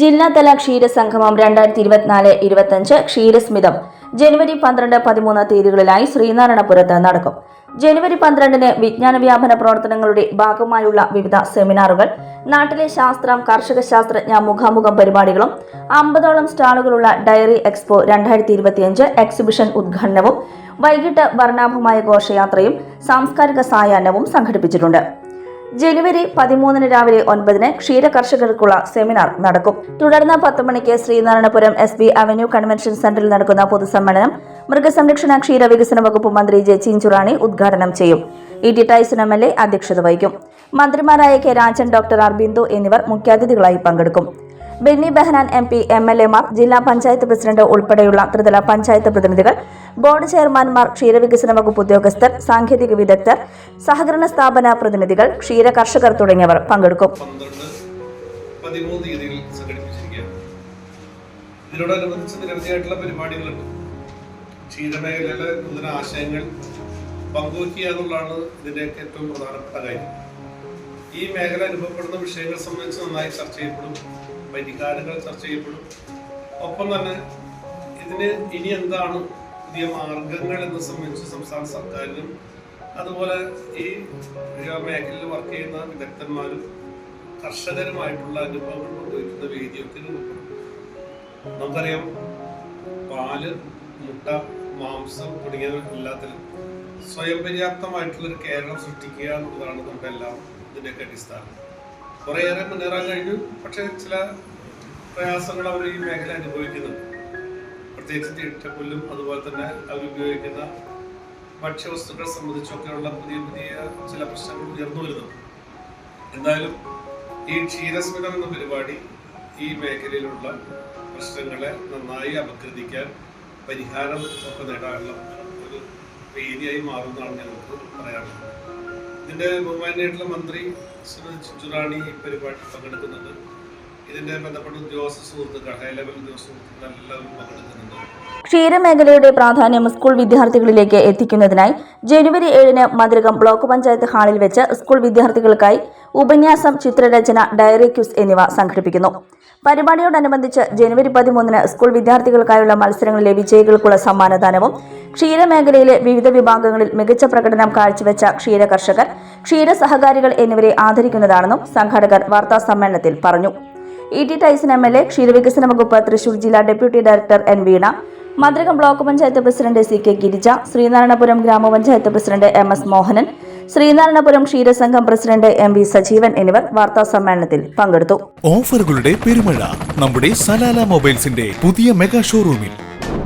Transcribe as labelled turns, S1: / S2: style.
S1: ജില്ലാതല ക്ഷീരസംഗമം രണ്ടായിരത്തി ഇരുപത്തിനാല് ഇരുപത്തിയഞ്ച് ക്ഷീരസ്മിതം. ജനുവരി പന്ത്രണ്ട് പതിമൂന്ന് തീയതികളിലായി ശ്രീനാരായണപുരത്ത് നടക്കും. ജനുവരി പന്ത്രണ്ടിന് വിജ്ഞാന വ്യാപന പ്രവർത്തനങ്ങളുടെ ഭാഗമായുള്ള വിവിധ സെമിനാറുകൾ നാട്ടിലെ ശാസ്ത്രം കർഷക ശാസ്ത്രജ്ഞ മുഖാമുഖം പരിപാടികളും അമ്പതോളം സ്റ്റാളുകളുള്ള ഡയറി എക്സ്പോ രണ്ടായിരത്തി ഇരുപത്തിയഞ്ച് എക്സിബിഷൻ ഉദ്ഘാടനവും വൈകിട്ട് വർണാഭമായ ഘോഷയാത്രയും സാംസ്കാരിക സായാഹ്നവും സംഘടിപ്പിച്ചിട്ടുണ്ട്. ജനുവരി പതിമൂന്നിന് രാവിലെ ഒൻപതിന് ക്ഷീര കർഷകർക്കുള്ള സെമിനാർ നടക്കും. തുടർന്ന് പത്ത് മണിക്ക് Sreenarayanapuram S B avenue convention സെന്ററിൽ നടക്കുന്ന പൊതുസമ്മേളനം മൃഗസംരക്ഷണ ക്ഷീര വികസന വകുപ്പ് മന്ത്രി ജെ ചിഞ്ചുറാണി ഉദ്ഘാടനം ചെയ്യും. E T Tyson M L A അധ്യക്ഷത വഹിക്കും. മന്ത്രിമാരായ കെ രാജൻ ഡോക്ടർ അർബിന്ദു എന്നിവർ മുഖ്യാതിഥികളായി പങ്കെടുക്കും. Benny Behanan M P M L എമാർ ജില്ലാ പഞ്ചായത്ത് പ്രസിഡന്റ് ഉൾപ്പെടെയുള്ള ത്രിതല പഞ്ചായത്ത് പ്രതിനിധികൾ ബോർഡ് ചെയർമാൻമാർ ക്ഷീരവികസന വകുപ്പ് ഉദ്യോഗസ്ഥർ സാങ്കേതിക വിദഗ്ധർ സഹകരണ സ്ഥാപന പ്രതിനിധികൾ ക്ഷീര കർഷകർ തുടങ്ങിയവർ പങ്കെടുക്കും.
S2: ഇതിനോടനുബന്ധിച്ച് നിരവധിയായിട്ടുള്ള പരിപാടികളുണ്ട്. ക്ഷീരമേഖലയിലെ നൂതന ആശയങ്ങൾ പങ്കുവയ്ക്കുക എന്നുള്ളതാണ് ഇതിന്റെയൊക്കെ ഏറ്റവും പ്രധാനപ്പെട്ട കാര്യം. ഈ മേഖല അനുഭവപ്പെടുന്ന വിഷയങ്ങൾ സംബന്ധിച്ച് നന്നായി ചർച്ച ചെയ്യപ്പെടും. പരിഹാരങ്ങൾ ചർച്ച ചെയ്യപ്പെടും. ഒപ്പം തന്നെ ഇതിന് ഇനി എന്താണ് പുതിയ മാർഗങ്ങൾ എന്ന് സംബന്ധിച്ച് സംസ്ഥാന സർക്കാരിനും അതുപോലെ ഈ മേഖലയിൽ വർക്ക് ചെയ്യുന്ന വിദഗ്ധന്മാരും കർഷകരുമായിട്ടുള്ള അനുഭവങ്ങൾ പങ്കുവയ്ക്കുന്ന വേദിയൊക്കെ നമുക്കറിയാം പാൽ മുട്ട മാംസം തുടങ്ങിയ എല്ലാത്തിലും സ്വയം പര്യാപ്തമായിട്ടുള്ള ഒരു കേരളം സൃഷ്ടിക്കുക എന്നുള്ളതാണ് നമ്മുടെ എല്ലാം ഇതിന്റെയൊക്കെ അടിസ്ഥാനം. കുറേയേറെ മുന്നേറാൻ കഴിഞ്ഞു. പക്ഷേ ചില പ്രയാസങ്ങൾ അവർ ഈ മേഖല അനുഭവിക്കുന്നുണ്ട്. പ്രത്യേകിച്ച് തീറ്റപ്പുല്ലും അതുപോലെ തന്നെ അവർ ഉപയോഗിക്കുന്ന ഭക്ഷ്യവസ്തുക്കളെ സംബന്ധിച്ചൊക്കെയുള്ള പുതിയ പുതിയ ചില പ്രശ്നങ്ങൾ ഉയർന്നു വരുന്നുണ്ട്. എന്തായാലും ഈ ക്ഷീരസ്മിതം എന്ന പരിപാടി ഈ മേഖലയിലുള്ള പ്രശ്നങ്ങളെ നന്നായി അപഗ്രഥിക്കാൻ പരിഹാരം ഒക്കെ നേടാനുള്ള വേദിയായി മാറുന്നതാണ് ഞങ്ങൾക്ക് പറയാനുള്ളത്. ഇതിന്റെ ബഹുമാനായിട്ടുള്ള മന്ത്രി ശ്രീ ചിഞ്ചുറാണി ഈ പരിപാടി പങ്കെടുക്കുന്നുണ്ട്. ഇതിന്റെ ബന്ധപ്പെട്ട ഉദ്യോഗസ്ഥ സുഹൃത്തുക്കൾ ഹൈ ലെവൽ ഉദ്യോഗസ്ഥ സുഹൃത്തുക്കൾ എല്ലാവരും പങ്കെടുക്കുന്നുണ്ട്.
S1: ക്ഷീരമേഖലയുടെ പ്രാധാന്യം സ്കൂൾ വിദ്യാർത്ഥികളിലേക്ക് എത്തിക്കുന്നതിനായി ജനുവരി ഏഴിന് മതിലകം ബ്ലോക്ക് പഞ്ചായത്ത് ഹാളിൽ വെച്ച് സ്കൂൾ വിദ്യാർത്ഥികൾക്കായി ഉപന്യാസം ചിത്രരചന ഡയറി ക്യൂസ് എന്നിവ സംഘടിപ്പിക്കുന്നു. പരിപാടിയോടനുബന്ധിച്ച് ജനുവരി പതിമൂന്നിന് സ്കൂൾ വിദ്യാർത്ഥികൾക്കായുള്ള മത്സരങ്ങളിലെ വിജയികൾക്കുള്ള സമ്മാനദാനവും ക്ഷീരമേഖലയിലെ വിവിധ വിഭാഗങ്ങളിൽ മികച്ച പ്രകടനം കാഴ്ചവെച്ച ക്ഷീര കർഷകർ ക്ഷീര സഹകാരികൾ എന്നിവരെ ആദരിക്കുന്നതാണെന്നും സംഘാടകർ വാർത്താ സമ്മേളനത്തിൽ പറഞ്ഞു. E T Tyson M L A ക്ഷീരവികസന വകുപ്പ് തൃശൂർ ജില്ലാ deputy director N Veena മദ്രകം block panchayat president C K Girija Sreenarayanapuram ഗ്രാമപഞ്ചായത്ത് president M S Mohanan Sreenarayanapuram ക്ഷീരസംഘം president M V Sajeevan എന്നിവർ വാർത്താ സമ്മേളനത്തിൽ പങ്കെടുത്തു.
S3: ഓഫറുകളുടെ പെരുമഴ നമ്മുടെ സലാല മൊബൈൽസിന്റെ പുതിയ മെഗാ ഷോറൂമിൽ.